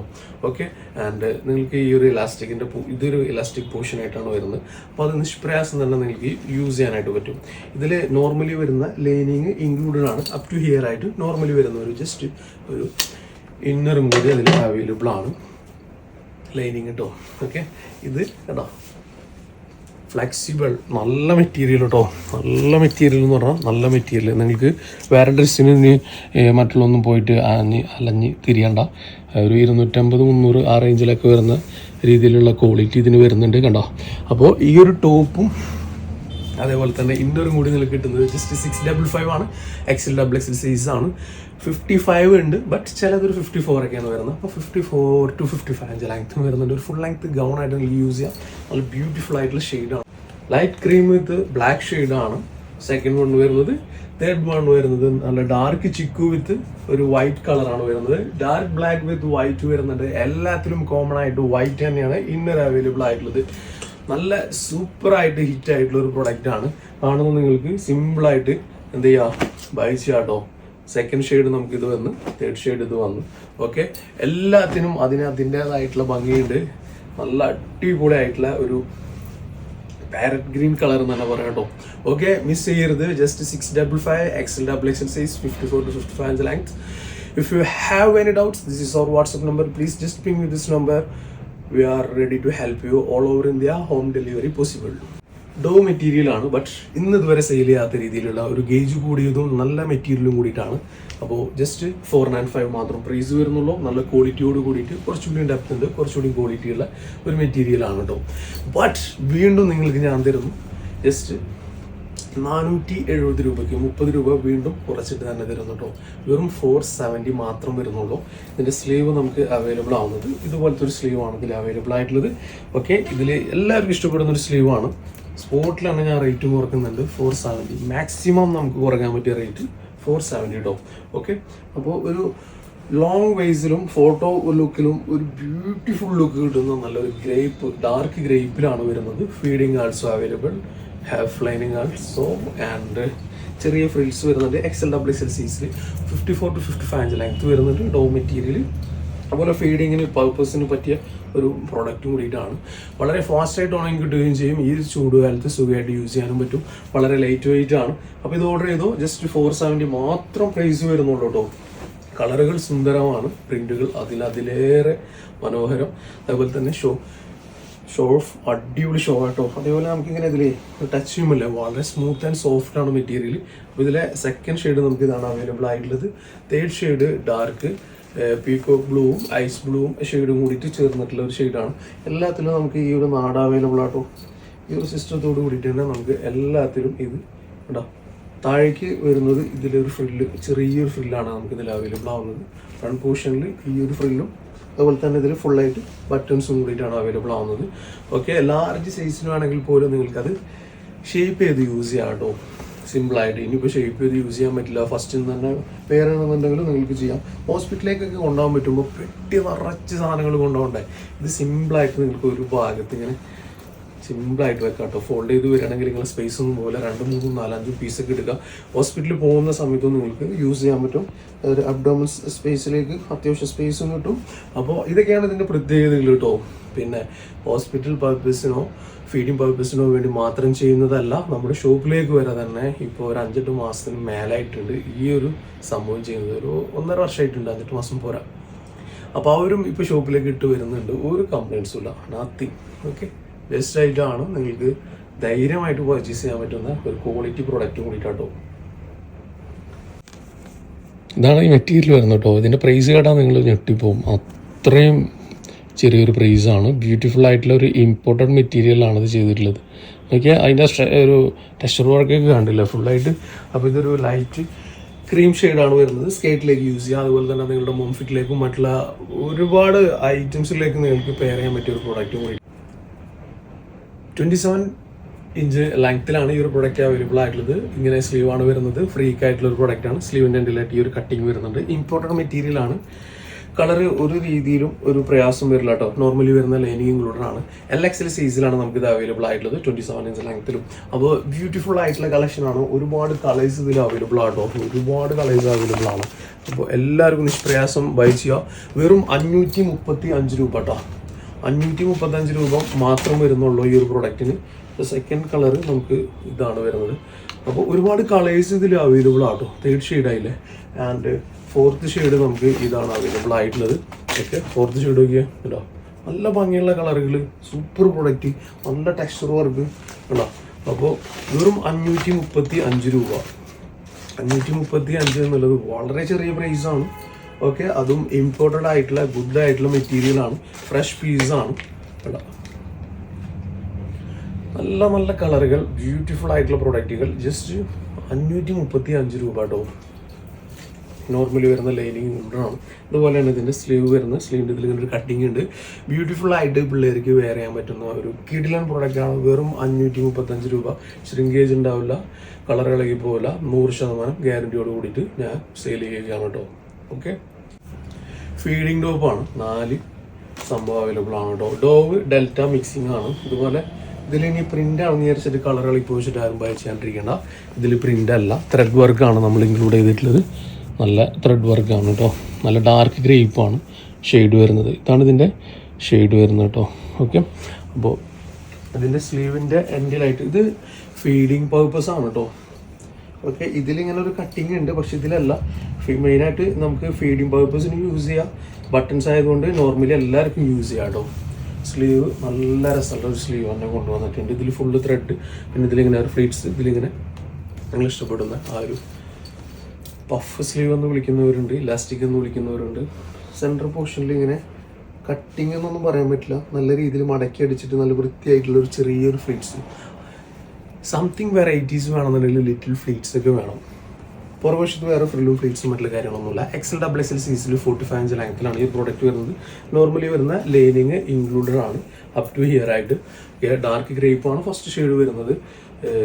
ഓക്കെ ആൻഡ് നിങ്ങൾക്ക് ഈ ഒരു ഇലാസ്റ്റിക്കിന്റെ ഇതൊരു ഇലാസ്റ്റിക് പോർഷൻ ആയിട്ടാണ് വരുന്നത്. അപ്പോൾ അത് നിഷ്പ്രയാസം തന്നെ നിങ്ങൾക്ക് യൂസ് ചെയ്യാനായിട്ട് പറ്റും. ഇതിൽ നോർമലി വരുന്ന ലൈനിങ് ഇൻക്ലൂഡഡ് ആണ്. അപ് ടു ഹിയർ ആയിട്ട് നോർമലി വരുന്ന ഒരു ജസ്റ്റ് ഒരു ഇന്നറും കൂടി അതിൽ അവൈലബിൾ ആണ്. ലൈനിങ് കേട്ടോ ഓക്കെ ഇത് കേട്ടോ ഫ്ലെക്സിബിൾ നല്ല മെറ്റീരിയൽ കേട്ടോ നല്ല മെറ്റീരിയൽ എന്ന് പറഞ്ഞാൽ നല്ല മെറ്റീരിയൽ നിങ്ങൾക്ക് വേറെ ഡ്രസ്സിന് മറ്റുള്ളൊന്നും പോയിട്ട് അഞ്ഞ് അലഞ്ഞ് തിരിയണ്ട. ഒരു ഇരുന്നൂറ്റമ്പത് മുന്നൂറ് ആ റേഞ്ചിലൊക്കെ വരുന്ന രീതിയിലുള്ള ക്വാളിറ്റി ഇതിന് വരുന്നുണ്ട് കണ്ടോ? അപ്പോൾ ഈ ഒരു ടോപ്പും അതേപോലെ തന്നെ ഇൻഡോറും കൂടി നിങ്ങൾക്ക് കിട്ടുന്നത് ജസ്റ്റ് സിക്സ് ഡബിൾ ഫൈവ് ആണ്. എക്സൽ ഡബിൾ എക്സൽ സൈസ് ആണ്. ഫിഫ്റ്റി ഫൈവ് ഉണ്ട് ബട്ട് ചിലതൊരു ഫിഫ്റ്റി ഫോർ ഒക്കെയാണ് വരുന്നത്. അപ്പോൾ fifty four to fifty five അഞ്ച് ലെങ്ത്തും വരുന്നുണ്ട്. ഒരു ഫുൾ ലെങ്ത് ഗൗൺ ആയിട്ട് നിങ്ങൾക്ക് യൂസ് ചെയ്യാം. നല്ല ബ്യൂട്ടിഫുൾ ആയിട്ടുള്ള ഷെയ്ഡാണ് ലൈറ്റ് ക്രീം വിത്ത് ബ്ലാക്ക് ഷെയ്ഡാണ് സെക്കൻഡ് വൺ വരുന്നത് തേർഡ് വൺ വരുന്നത് നല്ല ഡാർക്ക് ചിക്കു വിത്ത് ഒരു വൈറ്റ് കളറാണ് വരുന്നത്. ഡാർക്ക് ബ്ലാക്ക് വിത്ത് വൈറ്റ് വരുന്നുണ്ട്. എല്ലാത്തിലും കോമൺ ആയിട്ട് വൈറ്റ് തന്നെയാണ് ഇന്നർ അവൈലബിൾ ആയിട്ടുള്ളത്. നല്ല സൂപ്പർ ആയിട്ട് ഹിറ്റ് ആയിട്ടുള്ള ഒരു പ്രൊഡക്റ്റ് ആണ്. കാണുമ്പോൾ നിങ്ങൾക്ക് സിമ്പിളായിട്ട് എന്ത് ചെയ്യാ? ബൈ ചെയ്യാട്ടോ സെക്കൻഡ് ഷെയ്ഡ് നമുക്ക് ഇത് വന്ന് തേർഡ് ഷെയ്ഡ് ഇത് വന്നു. ഓക്കെ എല്ലാത്തിനും അതിന് അതിന്റെതായിട്ടുള്ള ഭംഗിയുണ്ട്. നല്ല അടിപൊളി ആയിട്ടുള്ള ഒരു പാരറ്റ് ഗ്രീൻ കളർ എന്ന് തന്നെ പറയാം കേട്ടോ ഓക്കെ മിസ് ചെയ്യരുത്. Just six double five XL double XL size fifty four to fifty five length if you have any doubts this is our WhatsApp number please just ping with this number we are ready to help you all over India home delivery possible Dr material ആണ് but ഇന്ന് ഇതുവരെ sale ചെയ്യാത്ത രീതിയിലുള്ള ഒരു gauge കൂടിയതും നല്ല മെറ്റീരിയലും കൂടിയിട്ടാണ്. അപ്പോൾ ജസ്റ്റ് ഫോർ നയൻ ഫൈവ് മാത്രം പ്രൈസ് വരുന്നുള്ളൂ. നല്ല ക്വാളിറ്റിയോട് കൂടിയിട്ട് കുറച്ചുകൂടി ഡെപ്ത് ഉണ്ട് കുറച്ചുകൂടി ക്വാളിറ്റിയുള്ള ഒരു മെറ്റീരിയൽ ആണ് കേട്ടോ ബട്ട് വീണ്ടും നിങ്ങൾക്ക് ഞാൻ തരുന്നു. ജസ്റ്റ് നാനൂറ്റി എഴുപത് രൂപയ്ക്ക് മുപ്പത് രൂപ വീണ്ടും കുറച്ചിട്ട് തന്നെ തരുന്നു കേട്ടോ വെറും ഫോർ സെവന്റി മാത്രം വരുന്നുള്ളൂ. ഇതിന്റെ സ്ലീവ് നമുക്ക് അവൈലബിൾ ആവുന്നത്. ഇതുപോലത്തെ ഒരു സ്ലീവ് ആണ് ഇതിൽ അവൈലബിൾ ആയിട്ടുള്ളത്. ഓക്കെ ഇതിൽ എല്ലാവർക്കും ഇഷ്ടപ്പെടുന്ന ഒരു സ്ലീവ് ആണ്. സ്പോട്ടിലാണ് ഞാൻ റേറ്റ് കുറക്കുന്നുണ്ട് ഫോർ സെവന്റി മാക്സിമം നമുക്ക് കുറയ്ക്കാൻ പറ്റിയ റേറ്റ് ഫോർ സെവന്റി കേട്ടോ ഓക്കെ അപ്പോൾ ഒരു ലോങ് വൈസിലും ഫോട്ടോ ലുക്കിലും ഒരു ബ്യൂട്ടിഫുൾ ലുക്ക് കിട്ടുന്ന നല്ലൊരു ഗ്രേപ്പ് ഡാർക്ക് ഗ്രേപ്പിലാണ് വരുന്നത്. Feeding also available half lining also and ചെറിയ ഫ്രിൽസ് വരുന്നുണ്ട്. XL double L സീസിൽ fifty four to fifty five inch length വരുന്നുണ്ട്. ഡോ മെറ്റീരിയൽ അതുപോലെ ഫീഡിങ്ങിന് പർപ്പസിന് പറ്റിയ ഒരു പ്രോഡക്റ്റും കൂടിയിട്ടാണ്. വളരെ ഫാസ്റ്റായിട്ട് ഉണങ്ങി കിട്ടുകയും ചെയ്യും. ഈ ചൂടുകാലത്ത് സുഖമായിട്ട് യൂസ് ചെയ്യാനും പറ്റും. വളരെ ലൈറ്റ് വെയിറ്റ് ആണ് അപ്പോൾ ഇത് ഓർഡർ ചെയ്തു. ജസ്റ്റ് ഫോർ സെവന്റി മാത്രം പ്രൈസ് വരുന്നുള്ളൂ കേട്ടോ കളറുകൾ സുന്ദരമാണ്. പ്രിന്റുകൾ അതിലതിലേറെ മനോഹരം. അതുപോലെ തന്നെ ഷോ ഷോ ഓഫ് അടിപൊളി ഷോ ആട്ടോ. അതേപോലെ നമുക്ക് ഇങ്ങനെ ഇതിൽ ടച്ച് ഇല്ല? വളരെ സ്മൂത്ത് ആൻഡ് സോഫ്റ്റ് ആണ് മെറ്റീരിയൽ അപ്പോൾ ഇതിലെ സെക്കൻഡ് ഷെയ്ഡ് നമുക്ക് ഇതാണ് അവൈലബിൾ ആയിട്ടുള്ളത്. തേർഡ് ഷെയ്ഡ് ഡാർക്ക് പീക്കോ ബ്ലൂവും ഐസ് ബ്ലൂവും ഷെയ്ഡും കൂടിയിട്ട് ചേർന്നിട്ടുള്ള ഒരു ഷെയ്ഡാണ് എല്ലാത്തിലും നമുക്ക് ഈ ഒരു നാട് അവൈലബിൾ ആട്ടോ. ഈ ഒരു സിസ്റ്റത്തോട് കൂടിയിട്ട് തന്നെ നമുക്ക് എല്ലാത്തിലും ഇത് കേട്ടോ താഴേക്ക് വരുന്നത് ഇതിലൊരു ഫ്രില്ല് ചെറിയൊരു ഫ്രില്ലാണ് നമുക്ക് ഇതിൽ അവൈലബിൾ ആവുന്നത്. ഫ്രണ്ട് പോർഷനിൽ ഈ ഒരു ഫ്രില്ലും അതുപോലെ തന്നെ ഇതിൽ ഫുള്ളായിട്ട് ബട്ടൺസും കൂടിയിട്ടാണ് അവൈലബിൾ ആവുന്നത്. ഓക്കെ ലാർജ് സൈസിനാണെങ്കിൽ പോലും നിങ്ങൾക്കത് ഷേപ്പ് ചെയ്ത് യൂസ് ചെയ്യാം കേട്ടോ സിമ്പിളായിട്ട് ഇനിയിപ്പോൾ ഷേപ്പ് ചെയ്ത് യൂസ് ചെയ്യാൻ പറ്റില്ല. ഫസ്റ്റ് തന്നെ പേരാണെന്നുണ്ടെങ്കിലും നിങ്ങൾക്ക് ചെയ്യാം. ഹോസ്പിറ്റലിലേക്കൊക്കെ കൊണ്ടുപോകാൻ പറ്റുമ്പോൾ പെട്ടി നിറച്ച് സാധനങ്ങൾ കൊണ്ടുപോകണ്ടേ? ഇത് സിമ്പിളായിട്ട് നിങ്ങൾക്ക് ഒരു ഭാഗത്ത് ഇങ്ങനെ സിമ്പിളായിട്ട് വെക്കാം കേട്ടോ. ഫോൾഡ് ചെയ്ത് വരികയാണെങ്കിൽ നിങ്ങൾ സ്പേസ് ഒന്നും പോലെ രണ്ട് മൂന്നും നാലഞ്ചും പീസൊക്കെ എടുക്കുക ഹോസ്പിറ്റലിൽ പോകുന്ന സമയത്തൊന്നും നിങ്ങൾക്ക് യൂസ് ചെയ്യാൻ പറ്റും. ഒരു അബ്ഡോമൻ സ്പേസിലേക്ക് അത്യാവശ്യം സ്പേസും കിട്ടും. അപ്പോൾ ഇതൊക്കെയാണ് ഇതിന്റെ പ്രത്യേകതകൾ കേട്ടോ. പിന്നെ ഹോസ്പിറ്റൽ പർപ്പസിനോ ഫീഡിങ് പർപ്പസിനോ വേണ്ടി മാത്രം ചെയ്യുന്നതല്ല. നമ്മുടെ ഷോപ്പിലേക്ക് വരെ തന്നെ ഇപ്പോൾ ഒരു അഞ്ചെട്ട് മാസത്തിന് മേലായിട്ടുണ്ട് ഈ ഒരു സംഭവം ചെയ്യുന്നത്. ഒരു ഒന്നര വർഷമായിട്ടുണ്ട് അഞ്ചെട്ട് മാസം പോരാ. അപ്പോൾ അവരും ഇപ്പോൾ ഷോപ്പിലേക്ക് ഇട്ട് വരുന്നുണ്ട്. ഒരു കംപ്ലയിൻസും ഇല്ല. നാത്തി ഓക്കെ ബെസ്റ്റ് ആയിട്ടാണ് നിങ്ങൾക്ക് ധൈര്യമായിട്ട് പർച്ചേസ് ചെയ്യാൻ പറ്റുന്ന ഒരു ക്വാളിറ്റി പ്രോഡക്റ്റ് കൂടിയിട്ടാട്ടോ. ഇതാണ് ഈ മെറ്റീരിയൽ വരുന്നത് കേട്ടോ. ഇതിന്റെ പ്രൈസ് കേട്ടാൽ നിങ്ങൾ ഞെട്ടിപ്പോവും. അത്രയും ചെറിയൊരു പ്രൈസാണ് ബ്യൂട്ടിഫുൾ ആയിട്ടുള്ള ഒരു ഇമ്പോർട്ടന്റ് മെറ്റീരിയലാണ് ഇത് ചെയ്തിട്ടുള്ളത്. നോക്കിയാൽ അതിന്റെ ഒരു ടെക്സ്ചർ വർക്കൊക്കെ കണ്ടില്ല? ഫുള്ളായിട്ട് അപ്പോൾ ഇതൊരു ലൈറ്റ് ക്രീം ഷെയ്ഡാണ് വരുന്നത്. സ്കേറ്റിലേക്ക് യൂസ് ചെയ്യുക അതുപോലെ തന്നെ നിങ്ങളുടെ മോംഫിറ്റിലേക്കും മറ്റുള്ള ഒരുപാട് ഐറ്റംസിലേക്ക് നിങ്ങൾക്ക് പെയർ ചെയ്യാൻ പറ്റിയ ഒരു പ്രോഡക്റ്റ് ട്വന്റി സെവൻ ഇഞ്ച് ലെങ്ത്തിലാണ് ഈ ഒരു പ്രൊഡക്റ്റ് അവൈലബിൾ ആയിട്ടുള്ളത്. ഇങ്ങനെ സ്ലീവ് ആണ് വരുന്നത്. ഫ്രീക്ക് ആയിട്ടുള്ള ഒരു പ്രൊഡക്റ്റ് ആണ്. സ്ലീവിന്റെ എൻഡിലായിട്ട് ഈ ഒരു കട്ടിങ് വരുന്നുണ്ട്. ഇമ്പോർട്ടന്റ് മെറ്റീരിയൽ ആണ്. കളർ ഒരു രീതിയിലും ഒരു പ്രയാസം വരില്ല കേട്ടോ നോർമലി വരുന്ന ലൈനിങ് ഇൻക്ലൂഡഡ് ആണ്. എൽ എക്സൽ സൈസിലാണ് നമുക്ക് ഇത് അവൈലബിൾ ആയിട്ടുള്ളത്. ട്വന്റി സെവൻ ഇഞ്ച് ലെങ്ത്തിലും അപ്പോൾ ബ്യൂട്ടിഫുൾ ആയിട്ടുള്ള കളക്ഷൻ ആണ്. ഒരുപാട് കളേഴ്സ് ഇതിൽ അവൈലബിൾ ആട്ടോ ഒരുപാട് കളേഴ്സ് അവൈലബിൾ ആണ്. അപ്പോൾ എല്ലാവർക്കും നിഷ്പ്രയാസം ബൈ ചെയ്യുക. വെറും അഞ്ഞൂറ്റി മുപ്പത്തി അഞ്ച് രൂപ കേട്ടോ അഞ്ഞൂറ്റി മുപ്പത്തഞ്ച് രൂപ മാത്രം വരുന്നുള്ളൂ ഈ ഒരു പ്രൊഡക്റ്റിന് സെക്കൻഡ് കളർ നമുക്ക് ഇതാണ് വരുന്നത്. അപ്പോൾ ഒരുപാട് കളേഴ്സ് ഇതിൽ അവൈലബിൾ ആട്ടോ. തേർഡ് ഷെയ്ഡ് ആയില്ലേ? ആൻഡ് ഫോർത്ത് ഷെയ്ഡ് നമുക്ക് ഇതാണ് അവൈലബിൾ ആയിട്ടുള്ളത്. ഓക്കെ ഫോർത്ത് ഷെയ്ഡ് നോക്കിയാൽ കേട്ടോ നല്ല ഭംഗിയുള്ള കളറുകൾ സൂപ്പർ പ്രൊഡക്റ്റ് നല്ല ടെക്സ്ചർ വർക്ക് കേട്ടോ അപ്പോൾ വെറും അഞ്ഞൂറ്റി മുപ്പത്തി അഞ്ച് രൂപ. അഞ്ഞൂറ്റി മുപ്പത്തി അഞ്ച് എന്നുള്ളത് വളരെ ചെറിയ പ്രൈസാണ് ഓക്കെ അതും ഇമ്പോർട്ടഡ് ആയിട്ടുള്ള ഗുഡ് ആയിട്ടുള്ള മെറ്റീരിയൽ ആണ്. ഫ്രഷ് പീസാണ് കേട്ടോ നല്ല നല്ല കളറുകൾ ബ്യൂട്ടിഫുൾ ആയിട്ടുള്ള പ്രൊഡക്റ്റുകൾ ജസ്റ്റ് അഞ്ഞൂറ്റി മുപ്പത്തി അഞ്ച് രൂപ കേട്ടോ നോർമലി വരുന്ന ലൈനിങ് ആണ്. തന്നെ ഇതിന്റെ സ്ലീവ് വരുന്ന സ്ലീവിന്റെ ഇതിൽ ഒരു കട്ടിങ് ഉണ്ട്. ബ്യൂട്ടിഫുൾ ആയിട്ട് പിള്ളേർക്ക് വെയർ ചെയ്യാൻ പറ്റുന്ന ഒരു കിഡിലൻ ആണ്. വെറും അഞ്ഞൂറ്റി മുപ്പത്തഞ്ച് രൂപ. ശ്രിങ്കേജ് ഉണ്ടാവില്ല. കളർ ഇളകി പോവില്ല നൂറ് ശതമാനം ഗ്യാരണ്ടിയോട് കൂടിയിട്ട് ഞാൻ സെയിൽ ചെയ്യുകയാണ് കേട്ടോ ഓക്കെ ഫീഡിങ് ആണ്. നാല് സംഭവം അവൈലബിൾ ആണ് കേട്ടോ. ഡോവ് ഡെൽറ്റ മിക്സിംഗ് ആണ്. ഇതുപോലെ ഇതിൽ ഇനി പ്രിന്റ് ആണെന്ന് വിചാരിച്ചിട്ട് കളർ വെച്ചിട്ട് ആരും ബൈ ചെയ്യാണ്ടിരിക്കേണ്ട. ഇതിൽ പ്രിന്റ് അല്ല. ത്രെഡ് വർക്കാണ് നമ്മൾ ഇൻക്ലൂഡ് ചെയ്തിട്ടുള്ളത്. നല്ല ത്രെഡ് വർക്കാണ് കേട്ടോ. നല്ല ഡാർക്ക് ഗ്രേപ്പ് ആണ് ഷെയ്ഡ് വരുന്നത്. ഇതാണ് ഇതിന്റെ ഷെയ്ഡ് വരുന്നത് കേട്ടോ. ഓക്കെ അപ്പോൾ ഇതിന്റെ സ്ലീവിന്റെ എൻഡിലായിട്ട് ഇത് ഫീഡിങ് പർപ്പസ് ആണ് കേട്ടോ. ഓക്കെ ഇതിലിങ്ങനെ ഒരു കട്ടിങ് ഉണ്ട്. പക്ഷെ ഇതിലല്ല. മെയിനായിട്ട് നമുക്ക് ഫീഡിങ് പർപ്പസിന് യൂസ് ചെയ്യാം. ബട്ടൺസ് ആയതുകൊണ്ട് നോർമലി എല്ലാവർക്കും യൂസ് ചെയ്യാം കേട്ടോ സ്ലീവ് നല്ല രസമുള്ള ഒരു സ്ലീവ് തന്നെ കൊണ്ടുവന്നിട്ടുണ്ട്. ഇതിൽ ഫുള്ള് ത്രെഡ് പിന്നെ ഇതിലിങ്ങനെ ഫ്ലീറ്റ്സ് ഇതിലിങ്ങനെ നിങ്ങൾ ഇഷ്ടപ്പെടുന്ന ആ ഒരു പഫ് സ്ലീവ് എന്ന് വിളിക്കുന്നവരുണ്ട് ഇലാസ്റ്റിക് എന്ന് വിളിക്കുന്നവരുണ്ട്. സെന്റർ പോർഷനിൽ ഇങ്ങനെ കട്ടിങ് എന്നൊന്നും പറയാൻ പറ്റില്ല. നല്ല രീതിയിൽ മടക്കി അടിച്ചിട്ട് നല്ല വൃത്തിയായിട്ടുള്ള ഒരു ചെറിയൊരു ഫ്ലീറ്റ്സ് സംതിങ് വെറൈറ്റീസ് വേണമെന്നുണ്ടെങ്കിൽ ലിറ്റിൽ ഫ്ലീറ്റ്സ് ഒക്കെ വേണം. പുറവശത്ത് വേറെ ഫ്രില്ലും ഫ്ലീറ്റ്സും മറ്റുള്ള കാര്യങ്ങളൊന്നുമില്ല. എക്സൽ ഡബിൾ എക്സൽ സീസിൽ ഫോർട്ടി ഫൈവ് ഇഞ്ച് ലെങ്ത്തിലാണ് ഈ പ്രോഡക്റ്റ് വരുന്നത്. നോർമലി വരുന്ന ലൈനിങ് ഇൻക്ലൂഡഡ് ആണ്. അപ് ടു ഹിയർ ആയിട്ട്. ഡാർക്ക് ഗ്രേപ്പ് ആണ് ഫസ്റ്റ് ഷെയ്ഡ് വരുന്നത്.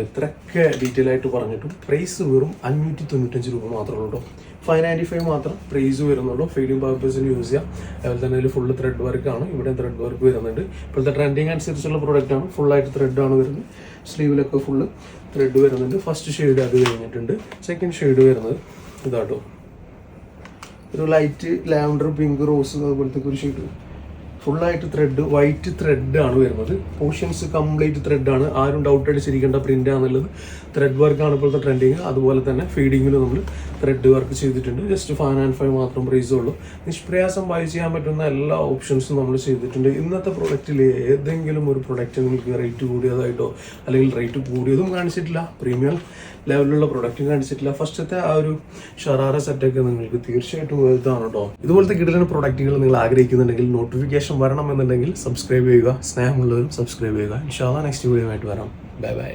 ഇത്രയൊക്കെ ഡീറ്റെയിൽ ആയിട്ട് പറഞ്ഞിട്ടും പ്രൈസ് വെറും അഞ്ഞൂറ്റി തൊണ്ണൂറ്റഞ്ച് രൂപ മാത്രമേ ഉള്ളൂ ഫൈവ് നയന്റി ഫൈവ് മാത്രം പ്രൈസ് വരുന്നുള്ളൂ. ഫീഡിംഗ് പർപ്പസിന് യൂസ് ചെയ്യാം. അതുപോലെ തന്നെ അതിൽ ഫുള്ള് ത്രെഡ് വർക്ക് ആണ്. ഇവിടെ ത്രെഡ് വർക്ക് വരുന്നുണ്ട്. ഇപ്പോഴത്തെ ട്രെൻഡിങ് അനുസരിച്ചുള്ള പ്രോഡക്റ്റ് ആണ്. ഫുള്ളായിട്ട് ത്രെഡ് ആണ് വരുന്നത്. സ്ലീവിലൊക്കെ ഫുള്ള് ത്രെഡ് വരുന്നുണ്ട്. ഫസ്റ്റ് ഷെയ്ഡ് അത് കഴിഞ്ഞിട്ടുണ്ട്. സെക്കൻഡ് ഷെയ്ഡ് വരുന്നത് ഇതാട്ടോ. ഒരു ലൈറ്റ് ലാവൻഡർ പിങ്ക് റോസ് അതുപോലത്തെ ഒരു ഷെയ്ഡ് ഫുള്ളായിട്ട് ത്രെഡ് വൈറ്റ് ത്രെഡ് ആണ് വരുന്നത്. പോർഷൻസ് കംപ്ലീറ്റ് ത്രെഡ് ആണ്. ആരും ഡൗട്ട് അടിച്ചിരിക്കേണ്ട പ്രിന്റ് ആണെന്നുള്ളത് ത്രെഡ് വർക്ക് ആണ് ഇപ്പോഴത്തെ ട്രെൻഡിങ് അതുപോലെ തന്നെ ഫീഡിങ്ങിൽ നമ്മൾ ത്രെഡ് വർക്ക് ചെയ്തിട്ടുണ്ട്. ജസ്റ്റ് ഫൈവ് ആൻഡ് ഫൈവ് മാത്രം പ്രൈസ് ഉള്ളൂ നിഷ്പ്രയാസം ബൈ ചെയ്യാൻ പറ്റുന്ന എല്ലാ ഓപ്ഷൻസും നമ്മൾ ചെയ്തിട്ടുണ്ട്. ഇന്നത്തെ പ്രൊഡക്റ്റിൽ ഏതെങ്കിലും ഒരു പ്രൊഡക്റ്റ് നിങ്ങൾക്ക് റേറ്റ് കൂടിയതായിട്ടോ അല്ലെങ്കിൽ റേറ്റ് കൂടിയതും കാണിച്ചിട്ടില്ല. പ്രീമിയം ലെവലിലുള്ള പ്രൊഡക്റ്റും കാണിച്ചിട്ടില്ല. ഫസ്റ്റത്തെ ആ ഒരു ഷറാറ സെറ്റൊക്കെ നിങ്ങൾക്ക് തീർച്ചയായിട്ടും വലുതാണ് കേട്ടോ ഇതുപോലത്തെ കിടലിന് പ്രൊഡക്റ്റുകൾ നിങ്ങൾ ആഗ്രഹിക്കുന്നുണ്ടെങ്കിൽ നോട്ടിഫിക്കേഷൻ വരണം എന്നുണ്ടെങ്കിൽ സബ്സ്ക്രൈബ് ചെയ്യുക. സ്നേഹമുള്ളവരും സബ്സ്ക്രൈബ് ചെയ്യുക. ഇൻഷാല്ല നെക്സ്റ്റ് വീഡിയോ ആയിട്ട് വരാം. Bye bye